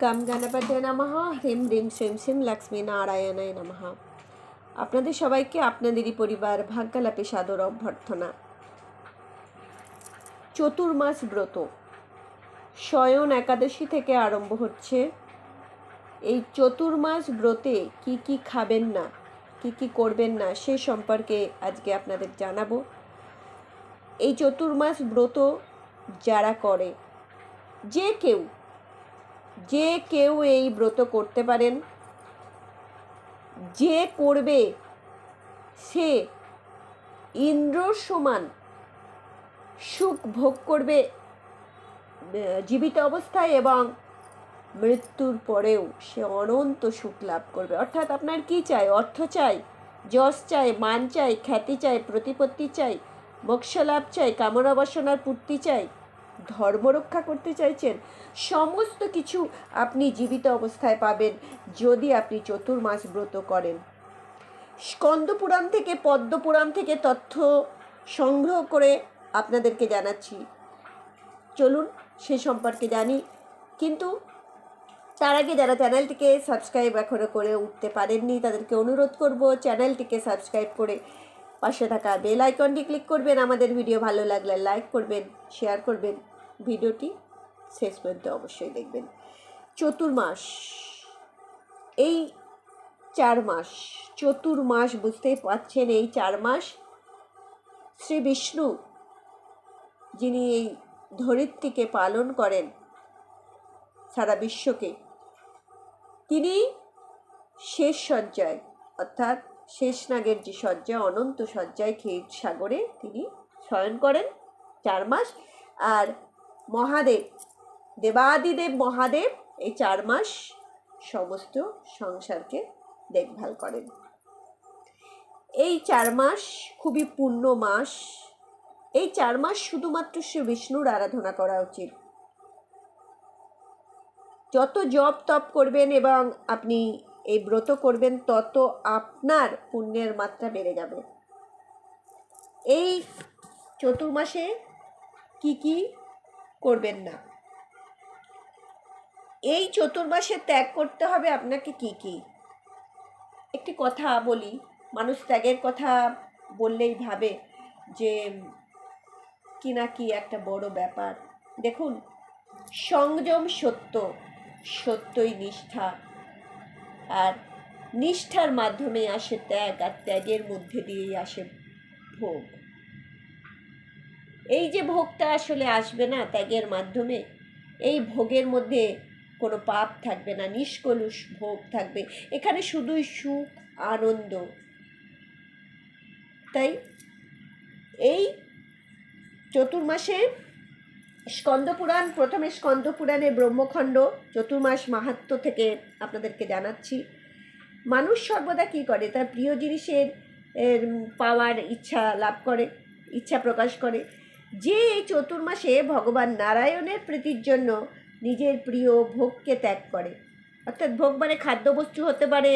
গাম গণপতে নমঃ হ্রিম হ্রিম শ্রীম শ্রীম লক্ষ্মী নারায়ণায় নমঃ আপনাদের সবাইকে আপনাদেরই পরিবার ভাগ্যালাপে সাদর অভ্যর্থনা চতুর্মাস ব্রত শয়ন একাদশী থেকে আরম্ভ হচ্ছে এই চতুর্মাস ব্রতে কি কি খাবেন না কি কি করবেন না সে সম্পর্কে আজকে আপনাদের জানাব এই চতুর্মাস ব্রত যারা করে যে কেউ যে কেউ এই ব্রত করতে পারেন, যে করবে, সে ইন্দ্র সমান সুখ ভোগ করবে জীবিত অবস্থায় এবং মৃত্যুর পরেও সে অনন্ত সুখ লাভ করবে। অর্থাৎ আপনার কি চাই? অর্থ চাই, যশ চাই, মান চাই, খ্যাতি চাই, প্রতিপত্তি চাই, মোক্ষ লাভ চাই, কামনা বাসনার পূর্তি চাই ধর্ম রক্ষা করতে চাইছেন, সমস্ত কিছু আপনি জীবিত অবস্থায় পাবেন যদি আপনি চতুর্মাস ব্রত করেন। স্কন্দ পুরাণ থেকে, পদ্ম পুরাণ থেকে তথ্য সংগ্রহ করে আপনাদেরকে জানাচ্ছি। চলুন সে সম্পর্কে জানি, কিন্তু তার আগে যারা চ্যানেলটিকে সাবস্ক্রাইব এখনও করে উঠতে পারেননি, তাদেরকে অনুরোধ করব চ্যানেলটিকে সাবস্ক্রাইব করে পাশে থাকা বেল আইকনটি ক্লিক করবেন। আমাদের ভিডিও ভালো লাগলে লাইক করবেন শেয়ার করবেন। ভিডিওটি শেষ পর্যন্ত অবশ্যই দেখবেন। চতুর্মাস। এই চার মাস, চতুর্মাস বুঝতেই পারছেন এই চার মাস? শ্রী বিষ্ণু যিনি এই ধরিত্রীকে পালন করেন সারা বিশ্বকে, তিনি শেষ সজ্জায় অর্থাৎ শেষনাগের যে শয্যা অনন্ত শয্যায় ক্ষীর সাগরে তিনি শয়ন করেন চার মাস। আর মহাদেব, দেবাদিদেব মহাদেব এই চার মাস সমস্ত সংসারকে দেখভাল করেন। এই চার মাস খুবই পূর্ণ মাস। এই চার মাস শুধুমাত্র শ্রী বিষ্ণুর আরাধনা করা উচিত। যত জপ তপ করবেন এবং আপনি এই ব্রত করবেন, তত আপনার পুণ্যের মাত্রা বেড়ে যাবে। এই চতুর্মাসে কি কি করবেন না? এই চতুর্মাসে ত্যাগ করতে হবে আপনাকে কি কি? একটি কথা বলি, মানুষ ত্যাগের কথা বললেই ভাবে যে, কি না কি একটা বড় ব্যাপার। দেখুন, সংযম সত্য, সত্যই নিষ্ঠা। আর নিষ্ঠার মাধ্যমে আসে ত্যাগ, আর ত্যাগের মধ্যে দিয়েই আসে ভোগ। এই যে ভোগটা আসলে আসবে না ত্যাগের মাধ্যমে, এই ভোগের মধ্যে কোনো পাপ থাকবে না, নিষ্কলুষ ভোগ থাকবে। এখানে শুধুই সুখ, আনন্দ। তাই এই চতুর্মাসে স্কন্দপুরাণ, প্রথমে স্কন্দপুরাণের ব্রহ্মখণ্ড, চতুর্মাস মাহাত্ম থেকে আপনাদেরকে জানাচ্ছি। মানুষ সর্বদা কী করে? তার প্রিয় জিনিসের পাওয়ার ইচ্ছা লাভ করে, ইচ্ছা প্রকাশ করে। যে এই চতুর্মাসে ভগবান নারায়ণের প্রীতির জন্য নিজের প্রিয় ভোগকে ত্যাগ করে। অর্থাৎ ভোগ মানে খাদ্যবস্তু হতে পারে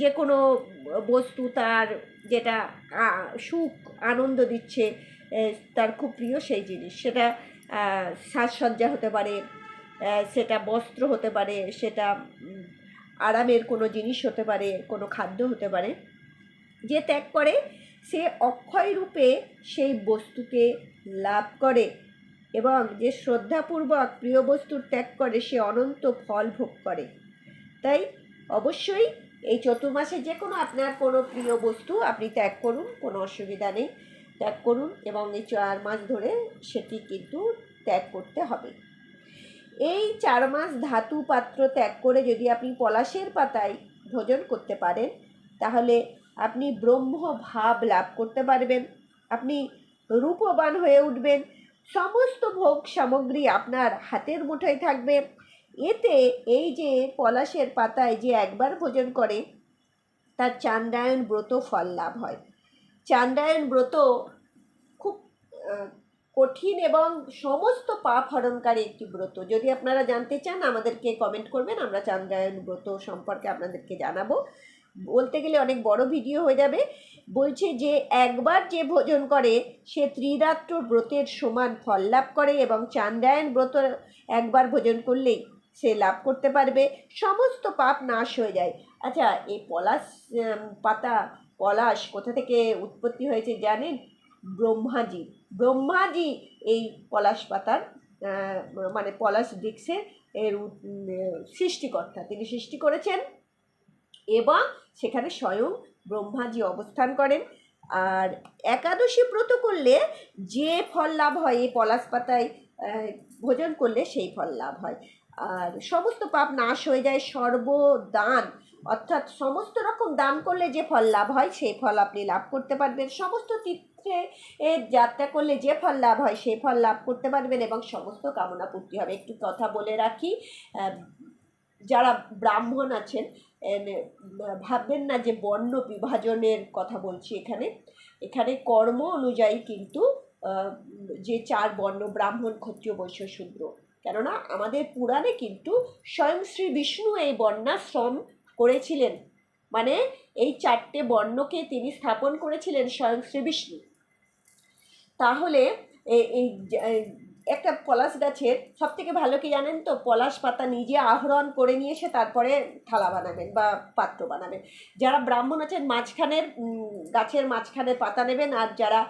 যে কোনো বস্তু তার যেটা সুখ, আনন্দ দিচ্ছে তার খুব প্রিয় সেই জিনিস। সেটা সাজসজ্জা হতে পারে সেটা বস্ত্র হতে পারে, সেটা আরামের কোনো জিনিস হতে পারে, কোনো খাদ্য হতে পারে। যে ত্যাগ করে, সে অক্ষয় রূপে সেই বস্তুকে লাভ করে এবং যে শ্রদ্ধাপূর্বক প্রিয় বস্তুর ত্যাগ করে, সে অনন্ত ফল ভোগ করে। তাই অবশ্যই এই চতুর্মাসে যে কোনো আপনার কোনো প্রিয় বস্তু আপনি ত্যাগ করুন, কোনো অসুবিধা নেই। ত্যাগ করুন এবং এই চার মাস ধরে সেটি কিন্তু ত্যাগ করতে হবে। এই চার মাস ধাতু পাত্র ত্যাগ করে যদি আপনি পলাশের পাতায় ভোজন করতে পারেন, তাহলে আপনি ব্রহ্ম ভাব লাভ করতে পারবেন, আপনি রূপবান হয়ে উঠবেন, সমস্ত ভোগ সামগ্রী আপনার হাতের মুঠোয় থাকবে। এতে এই যে পলাশের পাতায় যে একবার ভোজন করে, তার চান্দ্রায়ণ ব্রত ফল লাভ হয়। চান্দ্রায়ণ ব্রত খুব কঠিন এবং সমস্ত পাপ হরণকারী একটি ব্রত। যদি আপনারা জানতে চান, আমাদেরকে কমেন্ট করবেন, আমরা চান্দ্রায়ণ ব্রত সম্পর্কে আপনাদেরকে জানাব। বলতে গেলে অনেক বড় ভিডিও হয়ে যাবে। বলছে যে, একবার যে ভোজন করে, সে ত্রিরাত্র ব্রতের সমান ফল লাভ করে এবং চান্দ্রায়ণ ব্রত একবার ভোজন করলেই সে লাভ করতে পারবে। সমস্ত পাপ নাশ হয়ে যায়। আচ্ছা এই পলাশ পাতা পলাশ, কোথা থেকে উৎপত্তি হয়েছে জানেন? ব্রহ্মাজি। ব্রহ্মাজি এই পলাশ পাতার মানে পলাশ বৃক্ষের এর সৃষ্টিকর্তা। তিনি সৃষ্টি করেছেন এবং সেখানে স্বয়ং ব্রহ্মাজি অবস্থান করেন। আর একাদশী ব্রত করলে যে ফল লাভ হয়, এই পলাশ পাতায় ভোজন করলে সেই ফল লাভ হয়। আর সমস্ত পাপ নাশ হয়ে যায়, সর্বদান অর্থাৎ সমস্ত রকম দান করলে যে ফল লাভ হয় সেই ফল আপনি লাভ করতে পারবেন। সমস্ত তীর্থে যাত্রা করলে যে ফল লাভ হয় সেই ফল লাভ করতে পারবেন এবং সমস্ত কামনা পূর্তি হবে। একটু কথা বলে রাখি যারা ব্রাহ্মণ আছেন ভাববেন না যে বর্ণ বিভাজনের কথা বলছি এখানে। এখানে কর্ম অনুযায়ী কিন্তু যে চার বর্ণ, ব্রাহ্মণ, ক্ষত্রিয়, বৈশ্য, শূদ্র। কেননা আমাদের পুরাণে কিন্তু স্বয়ং শ্রী বিষ্ণু এই বর্ণাশ্রম করেছিলেন। মানে এই চারটে বর্ণকে তিনি স্থাপন করেছিলেন স্বয়ং শ্রী বিষ্ণু। তাহলে এই একটা পলাশ গাছের সব থেকে ভালো কি জানেন তো? পলাশ পাতা নিজে আহরণ করে নিয়ে এসে তারপরে থালা বানাবেন বা পাত্র বানাবেন। যারা ব্রাহ্মণ আছেন মাঝখানের গাছের মাঝখানে পাতা নেবেন আর যারা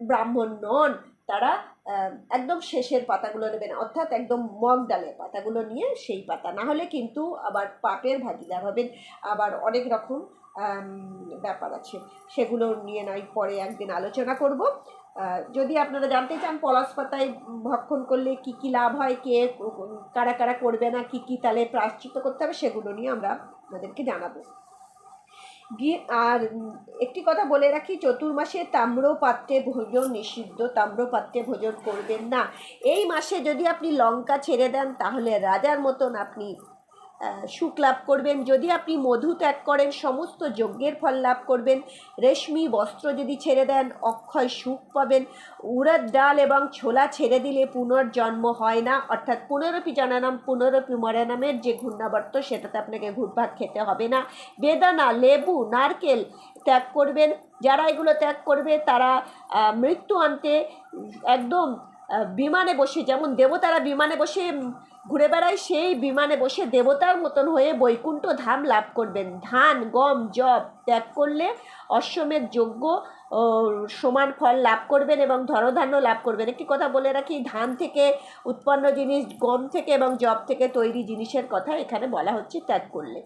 ব্রাহ্মণ নন, তারা একদম শেষের পাতাগুলো নেবেন, অর্থাৎ একদম মগ ডালের পাতাগুলো নিয়ে সেই পাতা। না হলে কিন্তু আবার পাপের ভাগিদার হবেন আবার অনেক রকম ব্যাপার আছে। সেগুলো নিয়ে নয়, পরে একদিন আলোচনা করব। যদি আপনারা জানতে চান পলাশ পাতায় ভক্ষণ করলে কি কি লাভ হয়, কে কারা কারা করবে না, কি কি তাহলে প্রায়শ্চিত্ত করতে হবে, সেগুলো নিয়ে আমরা আপনাদেরকে জানাব। আর একটি কথা বলে রাখি, চতুর্মাসে তাম্র পাত্রে ভোজন নিষিদ্ধ তাম্র পাত্রে ভোজন করবেন না। এই মাসে যদি আপনি লঙ্কা ছেড়ে দেন, তাহলে রাজার মতন আপনি সুখ লাভ করবেন। যদি আপনি মধু ত্যাগ করেন, সমস্ত যজ্ঞের ফল লাভ করবেন। রেশমি বস্ত্র যদি ছেড়ে দেন, অক্ষয় সুখ পাবেন। উড়ার ডাল এবং ছোলা ছেড়ে দিলে পুনর্জন্ম হয় না। অর্থাৎ পুনরপি জননাম, পুনরপি মরণামের যে ঘূর্ণাবর্ত, সেটাতে আপনাকে ঘুরভাগ খেতে হবে না। বেদানা, লেবু, নারকেল ত্যাগ করবেন। যারা এগুলো ত্যাগ করবে, তারা মৃত্যু আনতে একদম বিমানে বসে, যেমন দেবতারা বিমানে বসে ঘুরে বেড়ায় সেই বিমানে বসে দেবতার মতন হয়ে বৈকুণ্ঠ ধাম লাভ করবেন। ধান, গম জব ত্যাগ করলে অশ্বমের যোগ্য সমান ফল লাভ করবেন এবং ধনধান্য লাভ করবেন। একটি কথা বলে রাখি, ধান থেকে উৎপন্ন জিনিস, গম থেকে এবং জব থেকে তৈরি জিনিসের কথা এখানে বলা হচ্ছে ত্যাগ করলে।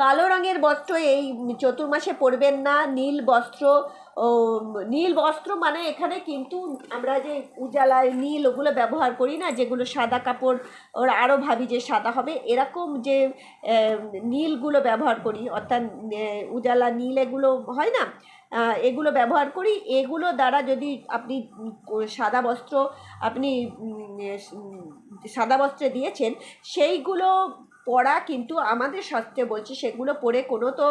কালো রঙের বস্ত্র এই চতুর্মাসে পরবেন না, নীল বস্ত্র, ও, নীল বস্ত্র মানে এখানে কিন্তু আমরা যে উজালায় নীল ওগুলো ব্যবহার করি না, যেগুলো সাদা কাপড়, ওর আরও ভাবি যে সাদা হবে, এরকম যে নীলগুলো ব্যবহার করি। অর্থাৎ উজালা নীল এগুলো হয় না এগুলো ব্যবহার করি। এগুলো দ্বারা যদি আপনি সাদা বস্ত্র আপনি সাদা বস্ত্রে দিয়েছেন, সেইগুলো পড়া কিন্তু আমাদের শাস্ত্রে বলছে সেগুলো পড়ে কোনো তো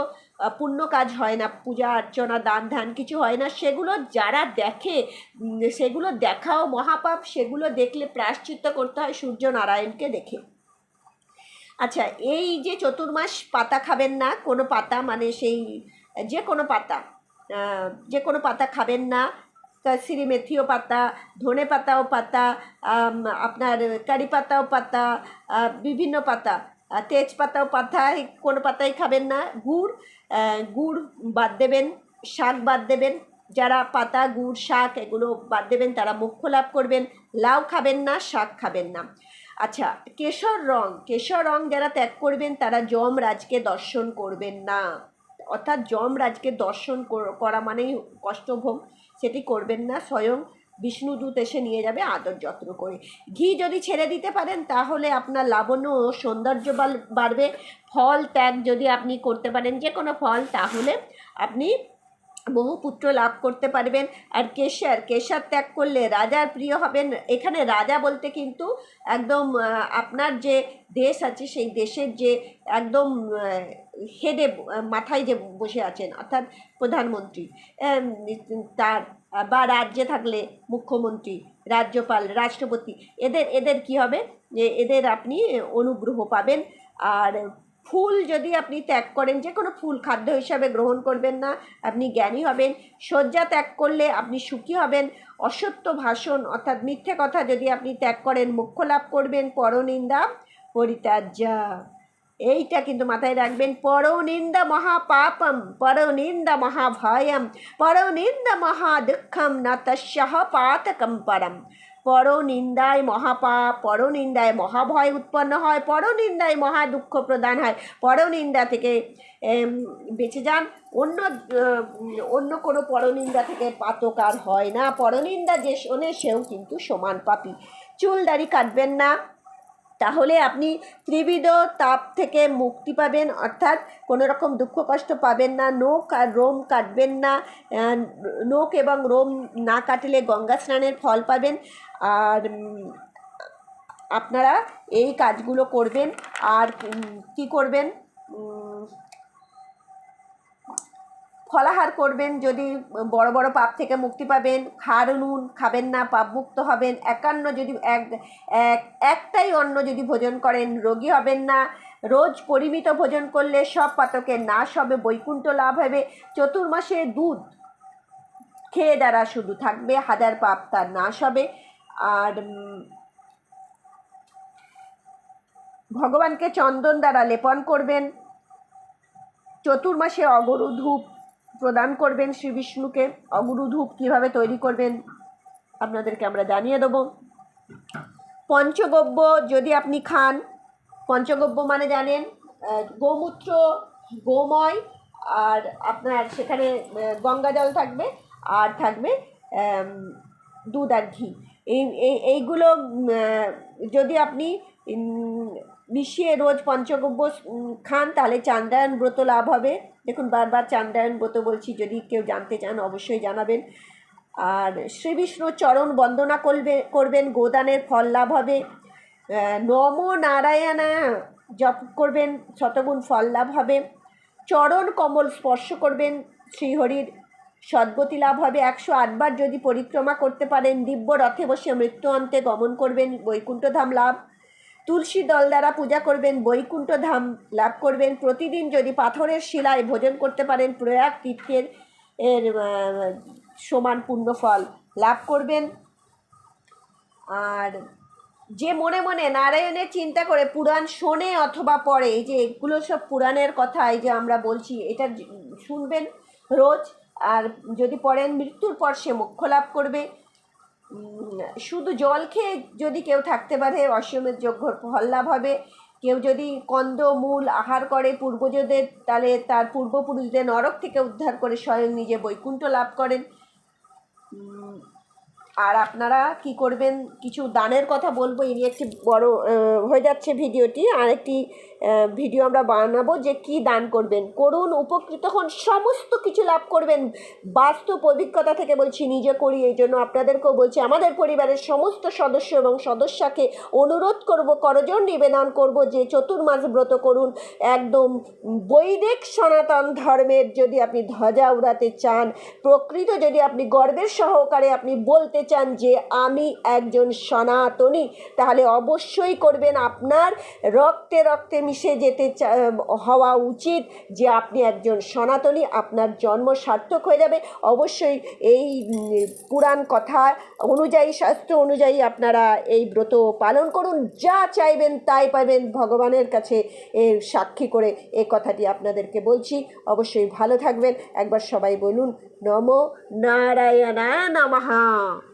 পুণ্য কাজ হয় না, পূজা, অর্চনা, দান ধান কিছু হয় না। সেগুলো যারা দেখে সেগুলো দেখাও মহাপাপ, সেগুলো দেখলে প্রায়শ্চিত্ত করতে হয় সূর্য নারায়ণকে দেখে। আচ্ছা এই যে চতুর্মাস পাতা খাবেন না, কোনো পাতা মানে সেই, যে কোনো পাতা। যে কোনো পাতা খাবেন না। কাসিরি মেথিও পাতা, ধনে পাতাও পাতা আপনার কারি পাতাও পাতা বিভিন্ন পাতা। তেজপাতাও পাতা কোনো পাতাই খাবেন না। গুড় গুড় বাদ দেবেন, শাক বাদ দেবেন। যারা পাতা, গুড়, শাক এগুলো বাদ দেবেন, তারা মোক্ষ লাভ করবেন। লাউ খাবেন না, শাক খাবেন না। আচ্ছা কেশর রং কেশর রং যারা ত্যাগ করবেন, তারা যমরাজকে দর্শন করবেন না। অর্থাৎ যমরাজকে দর্শন কর- মানেই কষ্টভোগ, সেটি করবেন না। স্বয়ং বিষ্ণুদূত এসে নিয়ে যাবে আদর যত্ন করে। ঘি যদি ছেড়ে দিতে পারেন, তাহলে আপনার লাবণ্য ও সৌন্দর্য বাড়বে। ফল ত্যাগ যদি আপনি করতে পারেন, যে কোনো ফল, তাহলে আপনি বহু পুত্র লাভ করতে পারবেন। আর কেশর কেশর ত্যাগ করলে রাজার প্রিয় হবেন। এখানে রাজা বলতে কিন্তু একদম আপনার যে দেশ আছে, সেই দেশের যে একদম হেডে, মাথায় যে বসে আছেন, অর্থাৎ প্রধানমন্ত্রী তার বা রাজ্যে থাকলে মুখ্যমন্ত্রী, রাজ্যপাল, রাষ্ট্রপতি, এদের এদের কি হবে? যে এদের আপনি অনুগ্রহ পাবেন। আর ফুল যদি আপনি ত্যাগ করেন যে কোনো ফুল খাদ্য হিসাবে গ্রহণ করবেন না, আপনি জ্ঞানী হবেন, শয্যা ত্যাগ করলে আপনি সুখী হবেন, অসত্য ভাষণ অর্থাৎ মিথ্যে কথা যদি আপনি ত্যাগ করেন, মোক্ষ লাভ করবেন, পরনিন্দা পরিত্যাজ্যা। এইটা কিন্তু মাথায় রাখবেন, পরনিন্দা মহাপাপম, পরনিন্দা মহাভয়ম, পরনিন্দা মহাদুঃখম না তস্যহ পাতকম পরম। পরনিন্দায় মহাপাপ, পরনিন্দায় মহাভয় উৎপন্ন হয়, পরনিন্দায় মহা দুঃখ প্রদান হয়। পরনিন্দা থেকে বেঁচে যান। অন্য অন্য কোনো পরনিন্দা থেকে পাতকার হয় না। পরনিন্দা যে শোনে, সেও কিন্তু সমান পাপি। চুল দাড়ি কাটবেন না। তাহলে আপনি ত্রিবিধ তাপ থেকে মুক্তি পাবেন, অর্থাৎ কোনো রকম দুঃখ কষ্ট পাবেন না নোক আর রোম কাটবেন না নোক এবং রোম না কাটলে গঙ্গা স্নানের ফল পাবেন, আর আপনারা এই কাজগুলো করবেন, আর কি করবেন? ফলাহার করবেন, যদি বড় বড় পাপ থেকে মুক্তি পাবেন, খার নুন খাবেন না, পাপ মুক্ত হবেন, একান্ন যদি এক এক, একটাই অন্ন যদি ভোজন করেন, রোগী হবেন না, রোজ পরিমিত ভোজন করলে সব পাতকের নাশ হবে, বৈকুণ্ঠ লাভ হবে, চতুর্মাসে দুধ খেয়ে দ্বারা শুধু থাকবে, হাজার পাপ তার নাশ হবে, আর ভগবানকে চন্দন দ্বারা লেপন করবেন, চতুর্মাসে অগরু ধূপ প্রদান করবেন শ্রী বিষ্ণুকে। অগুরু ধূপ কীভাবে তৈরি করবেন, আপনাদেরকে আমরা জানিয়ে দেবো। পঞ্চগব্য যদি আপনি খান, পঞ্চগব্য মানে জানেন গোমূত্র, গোময়, আর আপনার সেখানে গঙ্গা জল থাকবে, আর থাকবে দুধ আর ঘি। এই, এই- এইগুলো যদি আপনি মিশিয়ে রোজ পঞ্চগব্য খান, তাহলে চান্দ্রায়ণ ব্রত লাভ হবে। দেখুন, বারবার চান্দ্রায়ণ ব্রত বলছি, যদি কেউ জানতে চান, অবশ্যই জানাবেন। আর শ্রী বিষ্ণুর চরণ বন্দনা করবে, করবেন, গোদানের ফল লাভ হবে। নম নারায়ণা, জপ করবেন, শতগুণ ফল লাভ হবে। চরণ কমল স্পর্শ করবেন, শ্রীহরির সদ্গতি লাভ হবে। একশো আটবার যদি পরিক্রমা করতে পারেন, দিব্য রথে বসে মৃত্যু অন্তে গমন করবেন, বৈকুণ্ঠধাম লাভ। তুলসী দল দ্বারা পূজা করবেন, বৈকুণ্ঠ ধাম লাভ করবেন, প্রতিদিন যদি পাথরের শিলায় ভোজন করতে পারেন, প্রয়াগ তীর্থের এর সমান পুণ্যফল লাভ করবেন। আর যে মনে মনে নারায়ণের চিন্তা করে পুরাণ শোনে অথবা পড়ে, এই যে এগুলো সব পুরাণের কথা, এই যে আমরা বলছি, এটা শুনবেন রোজ। আর যদি পড়েন মৃত্যুর পর সে মোক্ষ লাভ করবে। শুধু জল খেয়ে যদি কেউ থাকতে পারে অশ্বমেধ যজ্ঞ ফল হবে। কেউ যদি কন্দ, মূল আহার করে পূর্বজদের, তাহলে তার পূর্বপুরুষদের নরক থেকে উদ্ধার করে স্বয়ং নিজে বৈকুণ্ঠ লাভ করেন। আর আপনারা কি করবেন? কিছু দানের কথা বলব নিয়ে একটি বড় হয়ে যাচ্ছে ভিডিওটি। আর একটি ভিডিও আমরা বানাবো যে কি দান করবেন। করুন, উপকৃত হন, সমস্ত কিছু লাভ করবেন। বাস্তব অভিজ্ঞতা থেকে বলছি, নিজে করি, এই জন্য আপনাদেরকেও বলছি, আমাদের পরিবারের সমস্ত সদস্য এবং সদস্যাকে অনুরোধ করব করজন নিবেদন করব যে চতুর্মাস ব্রত করুন। একদম বৈদিক সনাতন ধর্মের যদি আপনি ধ্বজা উড়াতে চান, প্রকৃত যদি আপনি গর্বের সহকারে আপনি বলতে চান যে আমি একজন সনাতনী, তাহলে অবশ্যই করবেন। আপনার রক্তে রক্তে মিশে যেতে হওয়া উচিত যে আপনি একজন সনাতনী, আপনার জন্ম সার্থক হয়ে যাবে। অবশ্যই এই পুরাণ কথা অনুযায়ী, শাস্ত্র অনুযায়ী আপনারা এই ব্রত পালন করুন। যা চাইবেন তাই পাবেন। ভগবানের কাছে এর সাক্ষী করে এই কথাটি আপনাদেরকে বলছি। অবশ্যই ভালো থাকবেন। একবার সবাই বলুন, নম নারায়ণা নমঃ।